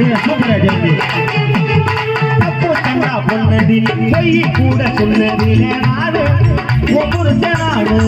அழக சூப்பரா ஜெயிச்சு தப்பு தங்கா பொன்னதில் பொய் கூட சொன்னதில் நாடு ஒவ்வொரு நாடு